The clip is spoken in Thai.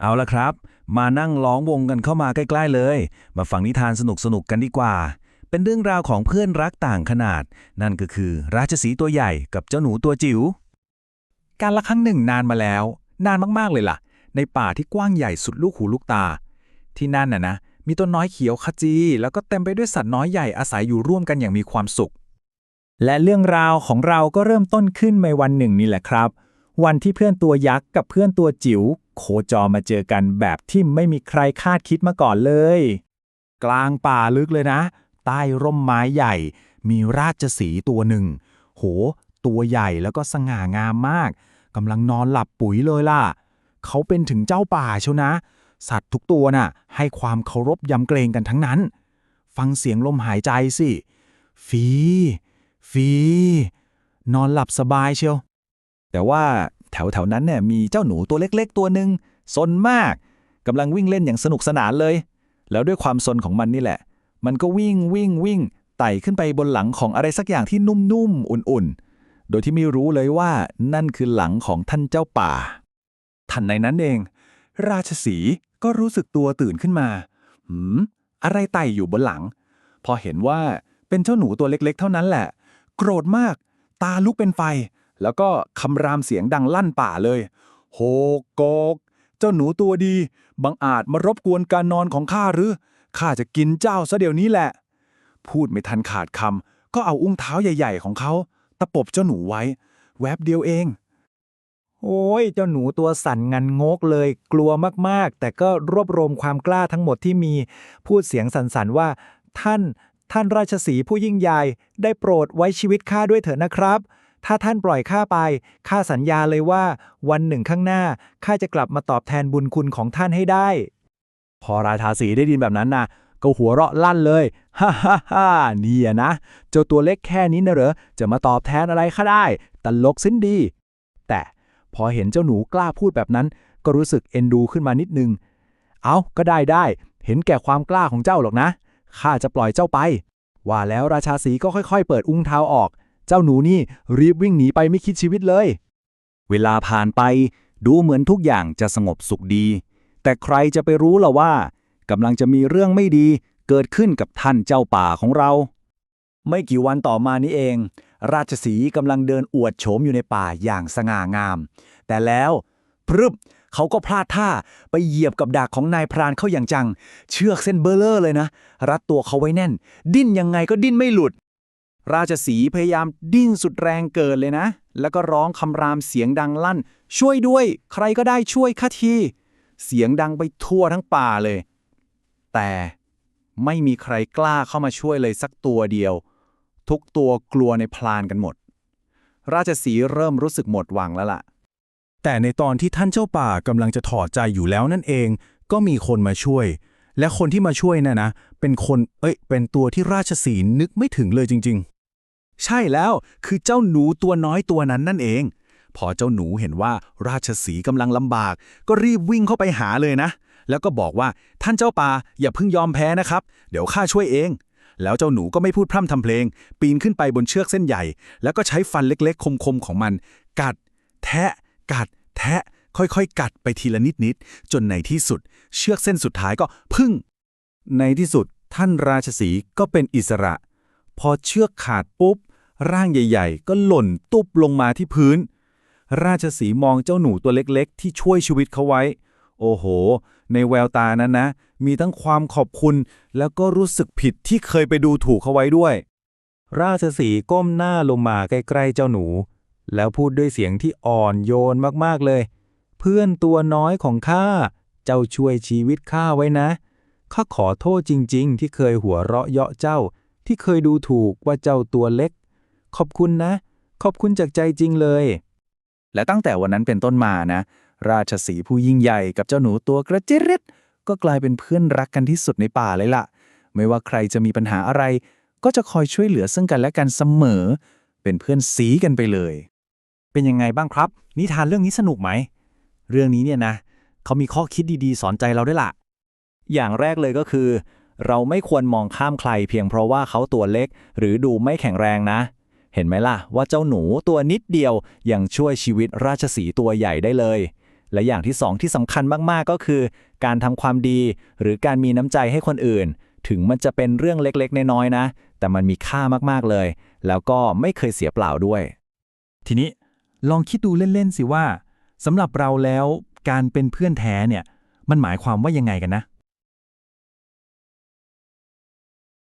เอาละครับ มานั่งล้อมวงกันเข้ามาใกล้ ๆเลย มาฟังนิทานสนุกๆกันดีกว่า เป็นเรื่องราวของเพื่อนรักต่างขนาด นั่นก็คือราชสีตัวใหญ่กับเจ้าหนูตัวจิ๋ว การละครั้งหนึ่งนานมาแล้ว นานมากๆเลยล่ะ ในป่าที่กว้างใหญ่สุดลูกหูลูกตา ที่นั่นน่ะนะ มีต้นน้อยเขียวขจี แล้วก็เต็มไปด้วยสัตว์น้อยใหญ่อาศัยอยู่ร่วมกันอย่างมีความสุข และเรื่องราวของเราก็เริ่มต้นขึ้นในวันหนึ่งนี่แหละครับ วันที่เพื่อนตัวยักษ์กับเพื่อนตัวจิ๋ว โคจรมาเจอกันแบบที่ไม่มีใครคาดคิดมาก่อนเลย กลางป่าลึกเลยนะ ใต้ร่มไม้ใหญ่ มีราชสีตัวหนึ่ง โห ตัวใหญ่แล้วก็สง่างามมากกำลังนอนหลับปุ๋ยเลยล่ะ เขาเป็นถึงเจ้าป่าเชียวนะ สัตว์ทุกตัวน่ะ ให้ความเคารพยำเกรงกันทั้งนั้น ฟังเสียงลมหายใจสิ ฟี ฟี นอนหลับสบายเชียว แต่ว่า แถวๆนั้นเนี่ยมีเจ้าหนูตัวเล็ก ๆ ตัวหนึ่งซนมากกำลังวิ่งเล่นอย่างสนุกสนานเลย แล้วด้วยความซนของมันนี่แหละ มันก็วิ่งวิ่งวิ่งไต่ขึ้นไปบนหลังของอะไรสักอย่างที่นุ่มๆอุ่นๆ โดยที่ไม่รู้เลยว่านั่นคือหลังของท่านเจ้าป่าทันในนั้นเอง ราชสีก็รู้สึกตัวตื่นขึ้นมา หืม อะไรไต่อยู่บนหลัง พอเห็นว่าเป็นเจ้าหนูตัวเล็กๆ เท่านั้นแหละ โกรธมาก ตาลุกเป็นไฟ แล้วก็คำรามเสียงดังลั่นป่าเลยโหโกก เจ้าหนูตัวดี บังอาจมารบกวนการนอนของข้าหรือ ข้าจะกินเจ้าซะเดี๋ยวนี้แหละ พูดไม่ทันขาดคำ ก็เอาอุ้งเท้าใหญ่ ๆ ของเขา ตะปบเจ้าหนูไว้ แวบเดียวเอง โอ้ย เจ้าหนูตัวสั่นงันงกเลย กลัวมากๆ แต่ก็รวบรวมความกล้าทั้งหมดที่มี พูดเสียงสั่นๆว่า ท่าน ท่านราชสีห์ผู้ยิ่งใหญ่ ได้โปรดไว้ชีวิตข้าด้วยเถอะนะครับ ถ้าท่านปล่อยข้าไป ข้าสัญญาเลยว่า วันหนึ่งข้างหน้า ข้าจะกลับมาตอบแทนบุญคุณของท่านให้ได้ พอราชาสีได้ยินแบบนั้นนะก็หัวเราะลั่นเลย ฮ่าฮ่าฮ่านี่นะ เจ้าตัวเล็กแค่นี้นะเหรอ จะมาตอบแทนอะไรข้าได้ ตลกสิ้นดี แต่พอเห็นเจ้าหนูกล้าพูดแบบนั้น ก็รู้สึกเอ็นดูขึ้นมานิดนึง เอาก็ได้ได้ เห็นแก่ความกล้าของเจ้าหรอกนะ ข้าจะปล่อยเจ้าไป ว่าแล้วราชาสีก็ค่อยๆ เปิดอุ้งเท้าออก เจ้าหนูนี่รีบวิ่งหนีไปไม่คิดชีวิตเลย เวลาผ่านไปดูเหมือนทุกอย่างจะสงบสุขดี แต่ใครจะไปรู้ล่ะว่ากำลังจะมีเรื่องไม่ดีเกิดขึ้นกับท่านเจ้าป่าของเรา ไม่กี่วันต่อมานี้เอง ราชสีกำลังเดินอวดโฉมอยู่ในป่าอย่างสง่างาม แต่แล้วพรึบเขาก็พลาดท่าไปเหยียบกับดักของนายพรานเข้าอย่างจัง เชือกเส้นเบลเลอร์เลยนะ รัดตัวเขาไว้แน่น ดิ้นยังไงก็ดิ้นไม่หลุด ราชสีพยายามดิ้นสุดแรงเกินเลยนะ แล้วก็ร้องคำรามเสียงดังลั่น ช่วยด้วย ใครก็ได้ช่วยข้าที เสียงดังไปทั่วทั้งป่าเลย แต่ไม่มีใครกล้าเข้ามาช่วยเลยสักตัวเดียว ทุกตัวกลัวในพลานกันหมด ราชสีเริ่มรู้สึกหมดหวังแล้วล่ะ แต่ในตอนที่ท่านเจ้าป่ากำลังจะถอดใจอยู่แล้วนั่นเอง ก็มีคนมาช่วย และคนที่มาช่วยน่ะนะ เป็นคน เอ้ย เป็นตัวที่ราชสีนึกไม่ถึงเลยจริง ๆ ใช่แล้วคือเจ้าหนูตัวน้อยตัวนั้นนั่นเอง พอเจ้าหนูเห็นว่าราชสีกำลังลำบาก ก็รีบวิ่งเข้าไปหาเลยนะ แล้วก็บอกว่าท่านเจ้าป่าอย่าเพิ่งยอมแพ้นะครับ เดี๋ยวข้าช่วยเอง แล้วเจ้าหนูก็ไม่พูดพร่ำทำเพลง ปีนขึ้นไปบนเชือกเส้นใหญ่ แล้วก็ใช้ฟันเล็กๆ คมๆของมัน กัด แทะ กัด แทะ ค่อยๆ กัดไปทีละนิดๆจนในที่สุด เชือกเส้นสุดท้ายก็พึ่ง ในที่สุดท่านราชสีก็เป็นอิสระ พอเชือกขาดปุ๊บ ร่างใหญ่ ๆ ก็หล่นตุบลงมาที่พื้น ราชสีมองเจ้าหนูตัวเล็กๆ ที่ช่วยชีวิตเขาไว้ โอ้โห ในแววตานั้นนะ มีทั้งความขอบคุณ แล้วก็รู้สึกผิดที่เคยไปดูถูกเขาไว้ด้วย ราชสีก้มหน้าลงมาใกล้ๆเจ้าหนู แล้วพูดด้วยเสียงที่อ่อนโยนมากๆเลย เพื่อนตัวน้อยของข้าเจ้าช่วยชีวิตข้าไว้นะข้าขอโทษจริง ๆ ที่เคยหัวเราะเยาะเจ้า ที่เคยดูถูกว่าเจ้าตัวเล็ก ขอบคุณนะ ขอบคุณจากใจจริงเลย และตั้งแต่วันนั้นเป็นต้นมานะ ราชสีผู้ยิ่งใหญ่กับเจ้าหนูตัวกระจิริดก็กลายเป็นเพื่อนรักกันที่สุดในป่าเลยล่ะ ไม่ว่าใครจะมีปัญหาอะไร ก็จะคอยช่วยเหลือซึ่งกันและกันเสมอ เป็นเพื่อนสีกันไปเลย เป็นยังไงบ้างครับ นิทานเรื่องนี้สนุกไหม เรื่องนี้เนี่ยนะ เขามีข้อคิดดีๆ สอนใจเราด้วยล่ะ อย่างแรกเลยก็คือ เราไม่ควรมองข้ามใครเพียงเพราะว่าเขาตัวเล็ก หรือดูไม่แข็งแรงนะ เห็นไหมล่ะว่าเจ้าหนูตัวนิดเดียวยังช่วยชีวิตราชสีตัวใหญ่ได้เลย และอย่างที่สองที่สำคัญมากๆก็คือ การทำความดี หรือการมีน้ำใจให้คนอื่น ถึงมันจะเป็นเรื่องเล็กๆ น้อยๆนะ แต่มันมีค่ามากๆเลย แล้วก็ไม่เคยเสียเปล่าด้วย ทีนี้ลองคิดดูเล่นๆสิว่าสำหรับเราแล้วการเป็นเพื่อนแท้เนี่ยมันหมายความว่ายังไงกันนะ